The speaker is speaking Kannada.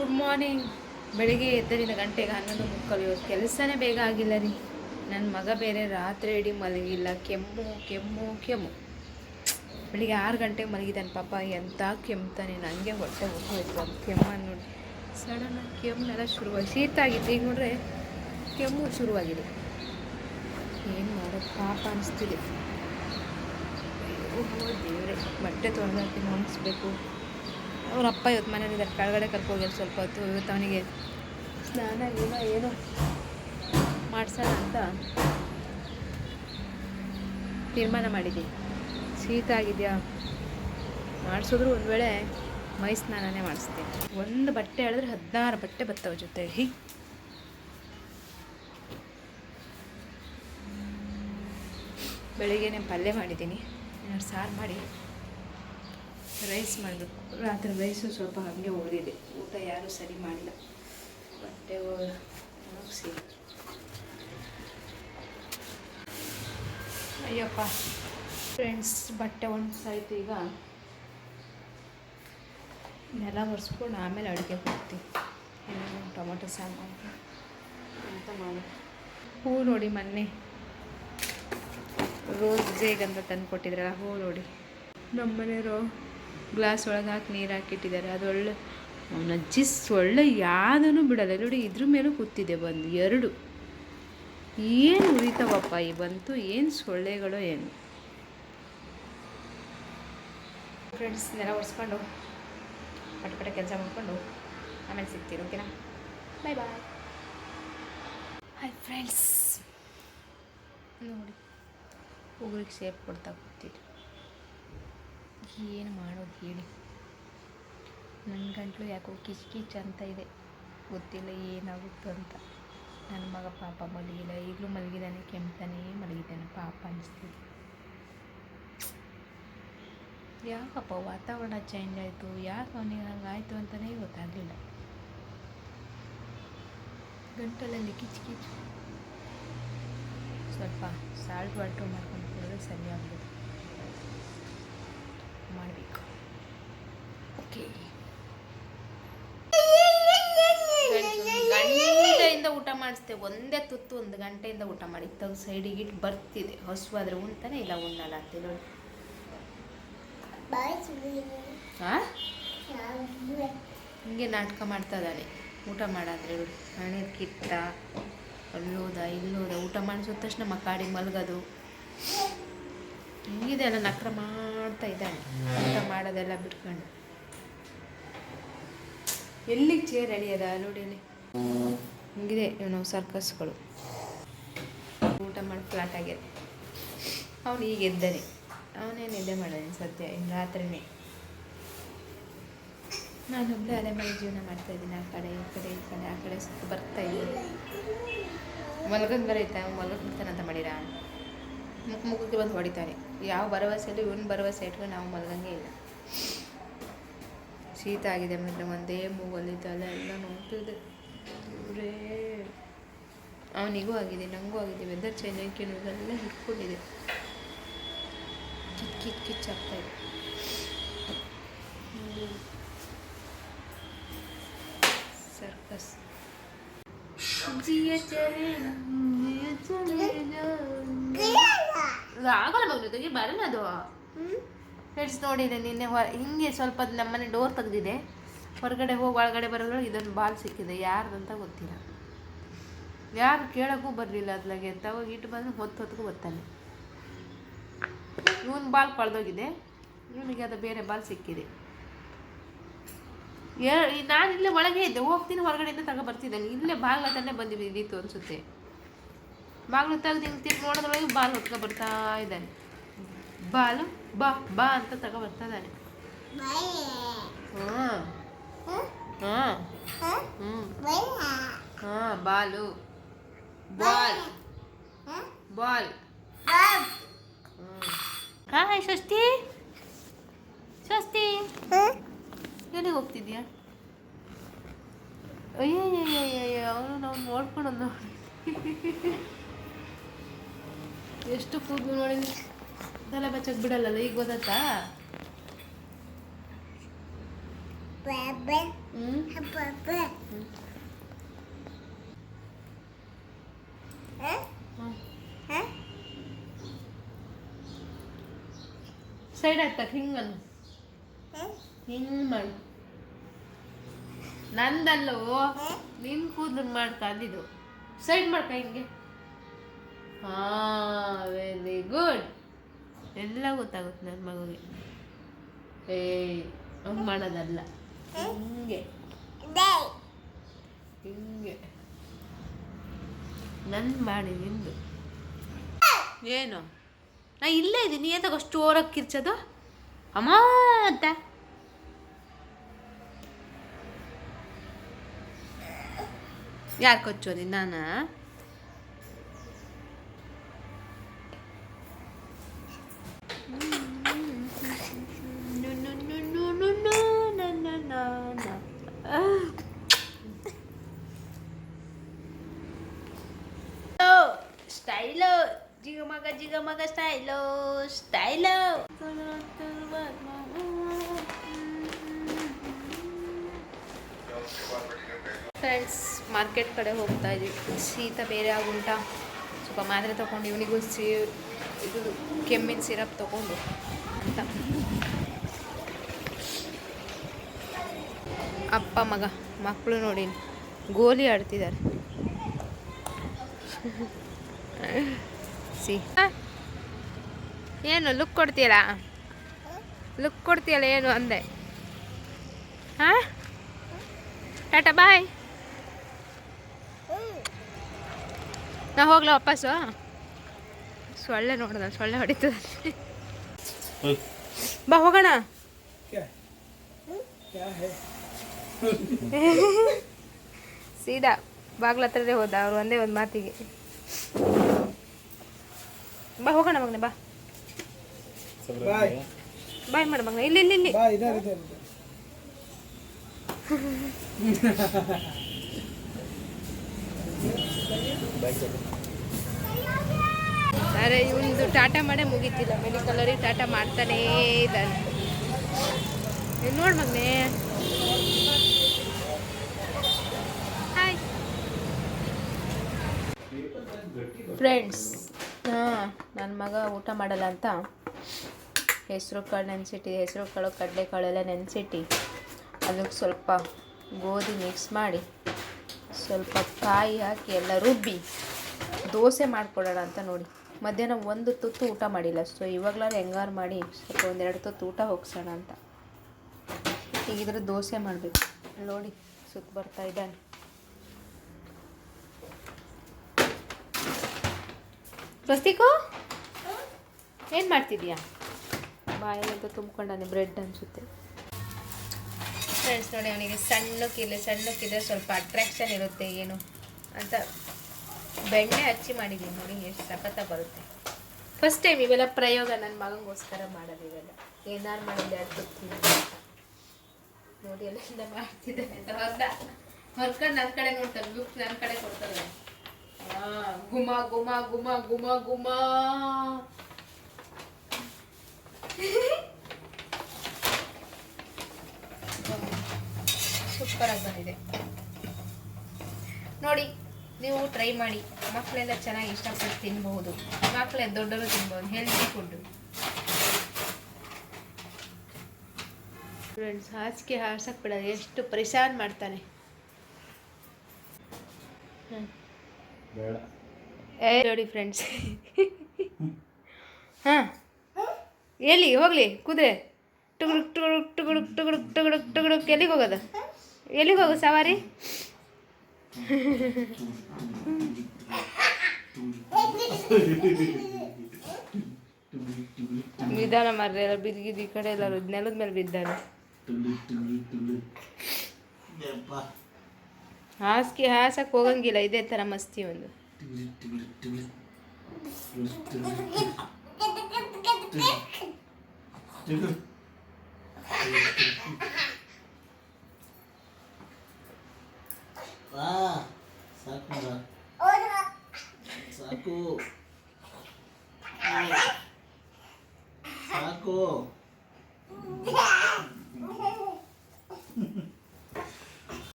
ಗುಡ್ ಮಾರ್ನಿಂಗ್ ಬೆಳಿಗ್ಗೆ ಎದ್ದರಿಂದ ಗಂಟೆಗೆ ಹನ್ನೊಂದು ಮುಕ್ಕಲು ಇವತ್ತು ಕೆಲಸನೇ ಬೇಗ ಆಗಿಲ್ಲ ರೀ. ನನ್ನ ಮಗ ಬೇರೆ ರಾತ್ರಿ ಇಡೀ ಮಲಗಿಲ್ಲ. ಕೆಮ್ಮು ಕೆಮ್ಮು ಕೆಮ್ಮು. ಬೆಳಿಗ್ಗೆ ಆರು ಗಂಟೆಗೆ ಮಲಗಿದ್ದಾನೆ ಪಾಪ. ಎಂಥ ಕೆಮ್ತಾನೆ. ನನಗೆ ಹೊಟ್ಟೆ ಹೋಗೋಯ್ತು ಅದು ಕೆಮ್ಮನ್ನು ನೋಡಿ ಸಡನ್ನಾಗಿ ಕೆಮ್ಮನೆಲ್ಲ ಶುರುವಾಗಿ, ಶೀತ ಆಗಿತ್ತು. ಈಗ ನೋಡ್ರೆ ಕೆಮ್ಮು ಶುರುವಾಗಿದೆ. ಏನು ಮಾಡೋದು? ಪಾಪ ಅನಿಸ್ತಿದೆ. ದೇವರೇ. ಬಟ್ಟೆ ತೊಳೆದಾಕಿ ಒಣಗಿಸ್ಬೇಕು ಅವ್ರ ಅಪ್ಪ ಇವತ್ತು ಮನೇಲಿದ್ದಾರೆ ಕೆಳಗಡೆ ಕರ್ಕೋಗ್ಯಾರ ಸ್ವಲ್ಪ ಹೊತ್ತು. ಇವತ್ತು ಅವನಿಗೆ ಸ್ನಾನ ಏನೋ ಏನು ಮಾಡಿಸೋಣ ಅಂತ ತೀರ್ಮಾನ ಮಾಡಿದ್ದೀನಿ ಶೀತ ಆಗಿದೆಯಾ? ಮಾಡಿಸಿದ್ರು ಒಂದು ವೇಳೆ ಮೈ ಸ್ನಾನನೇ ಮಾಡಿಸ್ತೀನಿ. ಒಂದು ಬಟ್ಟೆ ಹೇಳಿದ್ರೆ ಹದಿನಾರು ಬಟ್ಟೆ ಬತ್ತವ ಜೊತೆ. ಹೀ. ಬೆಳಿಗ್ಗೆ ಪಲ್ಯ ಮಾಡಿದ್ದೀನಿ. ಸಾರು ಮಾಡಿ. ರೈಸ್ ಮಾಡಬೇಕು ರಾತ್ರಿ ರೈಸು ಸ್ವಲ್ಪ ಹಾಗೆ ಉಳಿದಿದೆ ಊಟ ಯಾರೂ ಸರಿ ಮಾಡಿಲ್ಲ. ಬಟ್ಟೆ ಒಣಗಿಸಿ ಅಯ್ಯಪ್ಪ. ಫ್ರೆಂಡ್ಸ್ ಬಟ್ಟೆ ಒಣಗಿಸಾಯ್ತು ಈಗ. ನೆಲ ಒರೆಸ್ಕೊಂಡು ಆಮೇಲೆ ಅಡುಗೆ ಕೊಡ್ತೀವಿ ಏನೇನು ಟೊಮೊಟೊ ಸಾಂಬಾರು ಅಂತ ಮಾಡಿ ಹೂ ನೋಡಿ ಮೊನ್ನೆ. ರೋಸ್ ಬೇಗ ಅಂತ ತಂದು ಕೊಟ್ಟಿದ್ರಲ್ಲ ಹೂ ನೋಡಿ. ನಮ್ಮ ಮನೆಯವರು ಗ್ಲಾಸ್ ಒಳಗೆ ಹಾಕಿ ನೀರು ಹಾಕಿಟ್ಟಿದ್ದಾರೆ. ಅದು ಒಳ್ಳೆ ಅವನ ಅಜ್ಜಿ ಸೊಳ್ಳೆ ಯಾವುದನ್ನು ಬಿಡಲ್ಲ. ನೋಡಿ ಇದ್ರ ಮೇಲೂ ಕೂತಿದೆ ಬಂದು ಎರಡು. ಏನು ಉರಿತಾವಪ್ಪ ಈ ಬಂತು? ಏನು ಸೊಳ್ಳೆಗಳು ಏನು? ಫ್ರೆಂಡ್ಸ್ ನೆಲ ಒರೆಸ್ಕೊಂಡು ಪಟ ಪಟ ಕೆಲಸ ಮಾಡಿಕೊಂಡು ಆಮೇಲೆ ಸಿಗ್ತೀರಿ ಓಕೆನಾ ಬಾಯ್ ಬಾಯ್ ಹಾಯ್ ಫ್ರೆಂಡ್ಸ್ ನೋಡಿ ಉಗುರಿಗೆ ಸೇಫ್ ಕೊಡ್ತಾ ಕೂತಿದ್ರು. ಏನು ಮಾಡೋದು ಹೇಳಿ. ನನ್ನ ಗಂಟಲು ಯಾಕೋ ಕಿಚ್ ಕಿಚ್ ಅಂತ ಇದೆ. ಗೊತ್ತಿಲ್ಲ ಏನಾಗುತ್ತೋ ಅಂತ. ನನ್ನ ಮಗ ಪಾಪ ಮಲಗಿಲ್ಲ. ಈಗಲೂ ಮಲಗಿದ್ದಾನೆ ಕೆಮ್ತಾನೆ, ಮಲಗಿದ್ದಾನೆ. ಪಾಪ ಅನಿಸ್ತಿದೆ. ಯಾಕಪ್ಪ ವಾತಾವರಣ ಚೇಂಜ್ ಆಯಿತು? ಯಾಕೆ ಅವನಿಗೆ ಹಂಗಾಯ್ತು ಅಂತಲೇ ಗೊತ್ತಾಗಲಿಲ್ಲ. ಗಂಟಲಲ್ಲಿ ಕಿಚ್ ಕಿಚ್. ಸ್ವಲ್ಪ ಸಾಲ್ಟ್ ವಾಟ್ರ್ ಮಾಡ್ಕೊಂಡು ಕುಡಿದ್ರೆ ಸರಿ ಆಗ್ಬೋದು ಮಾಡಬೇಕು. ಓಕೆ ಗಂಟೆಯಿಂದ ಊಟ ಮಾಡಿಸ್ತೇವೆ ಒಂದೇ ತುತ್ತು ಒಂದು ಗಂಟೆಯಿಂದ ಊಟ ಮಾಡಿ. ತಗ್ ಸೈಡಿಗೆ ಇಟ್ಟು ಬರ್ತಿದೆ ಹಸುವಾದ್ರೆ ಉಣ್ತಾನೆ ಇಲ್ಲ ಉಣ್ಣಲ್ಲ ಅಂತ ನೋಡಿ ಹಿಂಗೆ ನಾಟಕ ಮಾಡ್ತಾ ಇದ್ದಾನೆ. ಊಟ ಮಾಡಾದ್ರೆ ಹಣೆ ಕಿತ್ತ ಅಲ್ಲೋದ ಇಲ್ಲೋದ ಊಟ ಮಾಡಿಸಿದ ತಕ್ಷಣ ಮಕ್ಕಾಡಿಗೆ ಮಲಗೋದು. ಹಿಂಗಿದೆ ಅಲ್ಲ ನಕ್ರ ಮಾಡ್ತಾ ಇದ್ದಾನೆ ಊಟ ಮಾಡೋದೆಲ್ಲ ಬಿಟ್ಕೊಂಡು. ಎಲ್ಲಿಗೆ ಚೇರ್ ಎಳಿಯದ ನೋಡಿ ಇಲ್ಲಿ. ಹಿಂಗಿದೆ ಇವನು ಸರ್ಕಸ್ಗಳು ಊಟ ಮಾಡಿ ಫ್ಲಾಟ್ ಆಗಿದೆ ಅವನು ಈಗ ಎದ್ದಾನೆ. ಅವನೇನು ಇದೆ ಮಾಡೋದು ಸದ್ಯ ಇನ್ನು ರಾತ್ರಿನೇ. ನಾನೊಬ್ಬಳೇ ಅಲೆ ಮನೆ ಜೀವನ ಮಾಡ್ತಾ ಇದ್ದೀನಿ. ಆ ಕಡೆ, ಈ ಕಡೆ ಈ ಕಡೆ, ಆ ಕಡೆ ಸುತ್ತ ಬರ್ತಾ ಇದ್ದೀನಿ. ಮಲ್ಗಂಗೆ ಬರೈತಾ ಮಲ್ಗಕ್ಕೆ ಅಂತ ಮಾಡಿರಾ? ಮುಖ ಮುಖಕ್ಕೆ ಬಂದು ಹೊಡಿತಾರೆ. ಯಾವ ಭರವಸೆಯಲ್ಲೂ ಇವನ್ ಭರವಸೆ ಇಟ್ಕೊಂಡು ನಾವು ಮಲಗಂಗೆ ಇಲ್ಲ. ಶೀತ ಆಗಿದೆ ಮೇಲೆ ಒಂದೇ ಮೂಗಲ್ಲಿ ತಲೆ ಎಲ್ಲ ನೋಡ್ತಿದೆ ಇವರೇ. ಅವನಿಗೂ ಆಗಿದೆ ನನಗೂ ಆಗಿದೆ ವೆದರ್ ಚೇಂಜ್ ಆಗಿ ಎಲ್ಲ ಹಿಡ್ಕೊಂಡಿದೆ. ಕಿಚ್ ಕಿಚ್ ಕಿಚ್ ಆಗ್ತಾ ಇದೆ. ಸರ್ಕಸ್ ಜಿಯ ಚಲೆ ಜಿಯ ಚಲೆ ತೆಗಿ ಮಗನಿಗೆ ಬರಲ್ಲ ಅದು ಫ್ರೆಂಡ್ಸ್ ನೋಡಿದೆ ನಿನ್ನೆ ಹೊ ಹಿಂಗೆ ಸ್ವಲ್ಪ ನಮ್ಮನೆ ಡೋರ್ ತೆಗ್ದಿದೆ. ಹೊರಗಡೆ ಹೋಗಿ ಒಳಗಡೆ ಬರೋದ್ರೊಳಗೆ ಇದೊಂದು ಬಾಲ್ ಸಿಕ್ಕಿದೆ. ಯಾರ್ದಂತ ಗೊತ್ತಿಲ್ಲ. ಯಾರು ಕೇಳೋಕ್ಕೂ ಬರಲಿಲ್ಲ ಅದ್ಲಾಗೆ ಹೋಗಿ ಇಟ್ಟು ಬಂದು ಹೊತ್ತು ಹೊತ್ತಿಗೂ ಗೊತ್ತಾನೆ ಇವನು ಬಾಲ್ ಕಳೆದೋಗಿದೆ. ಇವನಿಗೆ ಅದು ಬೇರೆ ಬಾಲ್ ಸಿಕ್ಕಿದೆ. ನಾನು ಇಲ್ಲೇ ಒಳಗೆ ಇದ್ದೆ. ಹೋಗ್ತೀನಿ ಹೊರಗಡೆಯಿಂದ ತಗೋ ಬರ್ತಿದ್ದಾನೆ. ಇಲ್ಲೇ ಬಾಗ್ಲ ತಾನೇ ಬಂದಿದ್ದೀತು ಅನಿಸುತ್ತೆ. ಬಾಗ್ಲು ತೆಗೆದು ಹಿಂಗೆ ತಿರ್ಗಿ ನೋಡೋದ್ರೊಳಗೆ ಬಾಲ್ ಹೊತ್ಕೊ ಬರ್ತಾ ಇದ್ದಾನೆ. ಬಾಲು ಬಾ ಬಾ ಅಂತ ತಗೋ ಬರ್ತಾ ಇದ್ದಾನೆ. ಹಾಂ. ಬಾಲು. ಬಾಲ್. ಬಾಲ್. ಹಾಯ್ ಷಷ್ಠಿ. ಷಷ್ಠಿ. ಎಲ್ಲಿಗೆ ಹೋಗ್ತಿದ್ಯಾ? ಅಯ್ಯಯ್ಯಯ್ಯಯ್ಯ ಅವನು ನಾವು ನೋಡ್ಕೊಂಡು ನೋಡಿ ಎಷ್ಟು ಕೂದಲು ನೋಡಿ? ತಲೆ ಬಚ್ಚಕ್ ಬಿಡಲ್ಲ ಈಗ ಗೊತ್ತಾ ಸೈಡ್ ಆಯ್ತಾ ಹಿಂಗನ್ನು. ಹಿಂಗ್ ಮಾಡು. ನಂದಲ್ಲೋ ನಿನ್ ಕೂದಲು ಮಾಡ್ತಾ ಅಂದಿದ್ದು ಸೈಡ್ ಮಾಡ್ಕ ಹಿಂಗೆ. ಹಾ ವೆರಿ ಗುಡ್ ಎಲ್ಲ ಗೊತ್ತಾಗುತ್ತೆ ನನ್ನ ಮಗುಗೆ. ಏಯ್ ಹಂಗೆ ಮಾಡೋದಲ್ಲ. ಹಿಂಗೆ. ಹಿಂಗೆ. ನನ್ ಮಾಡಿ, ನಿಂದು. ಏನು? ನಾ ಇಲ್ಲೇ ಇದ್ದೀನಿ. ಎಂತ ಅಷ್ಟು ಓರಕ್ಕೆ ಕಿರ್ಚೋದು? ಅಮ್ಮ ಅಂತ ಯಾರು ಕೊಚ್ಚೋದಿ? ನಾನು ಸ್ಟೈಲೋ ಸ್ಟೈಲೋ ಸ್ಟೈಲು ಫ್ರೆಂಡ್ಸ್ ಮಾರ್ಕೆಟ್ ಕಡೆ ಹೋಗ್ತಾ ಇದೀವಿ ಶೀತ ಬೇರೆ ಆಗುಂಟ. ಸ್ವಲ್ಪ ಮಾತ್ರೆ ತೊಗೊಂಡು ಇವನಿಗೂ ಸಿ, ಇದು ಕೆಮ್ಮಿನ ಸಿರಪ್ ತೊಗೊಂಡು ಅಂತ. ಅಪ್ಪ ಮಗ ಮಕ್ಕಳು ನೋಡಿ, ಗೋಲಿ ಆಡ್ತಿದ್ದಾರೆ. ಸಿ. ಏನು ಲುಕ್ ಕೊಡ್ತೀಯಲ್ಲ? ಲುಕ್ ಕೊಡ್ತೀಯಲ್ಲ ಏನು ಅಂದೆ? ಹಾಂ? ಟಾಟಾ, ಬಾಯ್. ನಾ ಹೋಗ್ಲಾ ವಾಪಸ್ಸು? ಸೊಳ್ಳೆ ನೋಡ್ದ, ಸೊಳ್ಳೆ ಹೊಡಿತದ. ಬಾ, ಹೋಗೋಣ. ಸೀದಾ ಬಾಗ್ಲ ಹತ್ರನೇ ಹೋದ, ಅವ್ರು ಒಂದೇ ಒಂದು ಮಾತಿಗೆ. ಬಾ ಹೋಗೋಣ ಮಗನೇ ಬಾ. ಬಾಯ್ ಬಾಯ್ ಮಾಡು ಮಗನೆ ಇಲ್ಲಿ ಇಲ್ಲಿ ಇಲ್ಲಿ. ಬಾಯ್ ಇದಾರೆ ಇದಾರೆ ಇದಾರೆ. ಅರೆ ಇವನ್ದು ಟಾಟಾ ಮಾಡೇ ಮುಗೀತಿಲ್ಲ. ಮೆಡಿಕಲರಿಗೆ ಟಾಟಾ ಮಾಡ್ತಾನೇ ಇದ್ದಾನೆ. ಇಲ್ಲಿ ನೋಡ್ ಮಗನೆ. ಹಾಯ್ ಫ್ರೆಂಡ್ಸ್ ಹಾಂ ನನ್ನ ಮಗ ಊಟ ಮಾಡಲ್ಲ ಅಂತ. ಹೆಸರು ಕಾಳು ನೆನೆಸಿಟ್ಟು, ಹೆಸರು ಕಾಳು ಕಡಲೆಕಾಳೆಲ್ಲ ನೆನೆಸಿಟ್ಟು. ಅದಕ್ಕೆ ಸ್ವಲ್ಪ ಗೋಧಿ ಮಿಕ್ಸ್ ಮಾಡಿ, ಸ್ವಲ್ಪ ಕಾಯಿ ಹಾಕಿ ಎಲ್ಲ ರುಬ್ಬಿ, ದೋಸೆ ಮಾಡಿಕೊಡೋಣ ಅಂತ ನೋಡಿ. ಮಧ್ಯಾಹ್ನ ಒಂದು ತುತ್ತು ಊಟ ಮಾಡಿಲ್ಲ. ಸೊ ಇವಾಗಲಾರು ಹೆಂಗಾರು ಮಾಡಿ ಸ್ವಲ್ಪ ಒಂದೆರಡು ತುತ್ತು ಊಟ ಹೋಗ್ಸೋಣ ಅಂತ. ಈಗ ಇದ್ರ ದೋಸೆ ಮಾಡಬೇಕು. ನೋಡಿ, ಸುತ್ತ ಬರ್ತಾ ಇದ್ದಾನೆ. ಸ್ವಸ್ತಿಕು? ಏನು ಮಾಡ್ತಿದ್ಯಾ? ಬಾಯಲ್ಲಂತೂ ತುಂಬ್ಕೊಂಡಾನೆ ಬ್ರೆಡ್ ಅನಿಸುತ್ತೆ. ಫ್ರೆಂಡ್ಸ್ ನೋಡಿ ಅವನಿಗೆ ಸಣ್ಣಕ್ಕಿಲ್ಲ ಸಣ್ಣಕ್ಕಿದ್ರೆ ಸ್ವಲ್ಪ ಅಟ್ರಾಕ್ಷನ್ ಇರುತ್ತೆ ಏನು ಅಂತ ಬೆಣ್ಣೆ ಹಚ್ಚಿ ಮಾಡಿದ್ದೀನಿ ನೋಡಿ, ಎಷ್ಟು ಸಖತ್ತ ಬರುತ್ತೆ. ಫಸ್ಟ್ ಟೈಮ್ ಇವೆಲ್ಲ ಪ್ರಯೋಗ ನನ್ನ ಮಗನಿಗೋಸ್ಕರ ಮಾಡೋದು ಇವೆಲ್ಲ. ಏನಾರು ಮಾಡಿಲ್ಲ ಅದು ಗೊತ್ತಿಲ್ಲ. ನೋಡಿ, ಎಲ್ಲ ಹೊರ್ದ ಹೊರ್ಕೊಂಡು ನನ್ನ ಕಡೆ ನೋಡ್ತಾರೆ ಗಿಫ್ಟ್ ನನ್ನ ಕಡೆ ಕೊಡ್ತಾನೆ. ಹಾಂ ಗುಮ ಗುಮ ಗುಮ ಗುಮ. ಸೂಪರ್ ಆಗಿ ಬಂದಿದೆ. ನೋಡಿ, ನೀವು ಟ್ರೈ ಮಾಡಿ. ಮಕ್ಕಳೆಲ್ಲ ಚೆನ್ನಾಗಿ ಇಷ್ಟಪಟ್ಟು ತಿನ್ಬಹುದು. ಮಕ್ಕಳೆ ದೊಡ್ಡವರು ತಿನ್ಬಹುದು. ಹೆಲ್ತಿ ಫುಡ್ಡು ಫ್ರೆಂಡ್ಸ್ ಹಾಸಿಗೆ ಹಾರ್ಸಕ್ ಬಿಡೋದು ಎಷ್ಟು ಪರಿಶಾನ್ ಮಾಡ್ತಾನೆ. ಹ್ಮ್. ಬೇಡ. ಏ ನೋಡಿ ಫ್ರೆಂಡ್ಸ್ ಹಾಂ ಎಲ್ಲಿ ಹೋಗ್ಲಿ ಕುದುರೆ. ಟುಗುಡುಕ್ ಟುಗುಡುಕ್ ಟುಗುಡುಕ್ ಟುಗುಡುಕ್ ಟುಗುಡುಕ್ ಟುಗುಡುಕ್ ಎಲ್ಲಿಗೆ ಹೋಗೋದು? ಎಲ್ಲಿಗೆ ಹೋಗೋ ಸವಾರಿ? ನಿಧಾನ ಮಾರ್ರೆ ಎಲ್ಲ ಬಿದ್ದಿದ್ದು ಈ ಕಡೆ ಎಲ್ಲರೂ ನೆಲದ ಮೇಲೆ ಬಿದ್ದಾನೆ. ಹಾಸಿಗೆ ಹಾಸಕ್ಕೆ ಹೋಗಂಗಿಲ್ಲ ಇದೇ ಥರ ಮಸ್ತಿ ಒಂದು.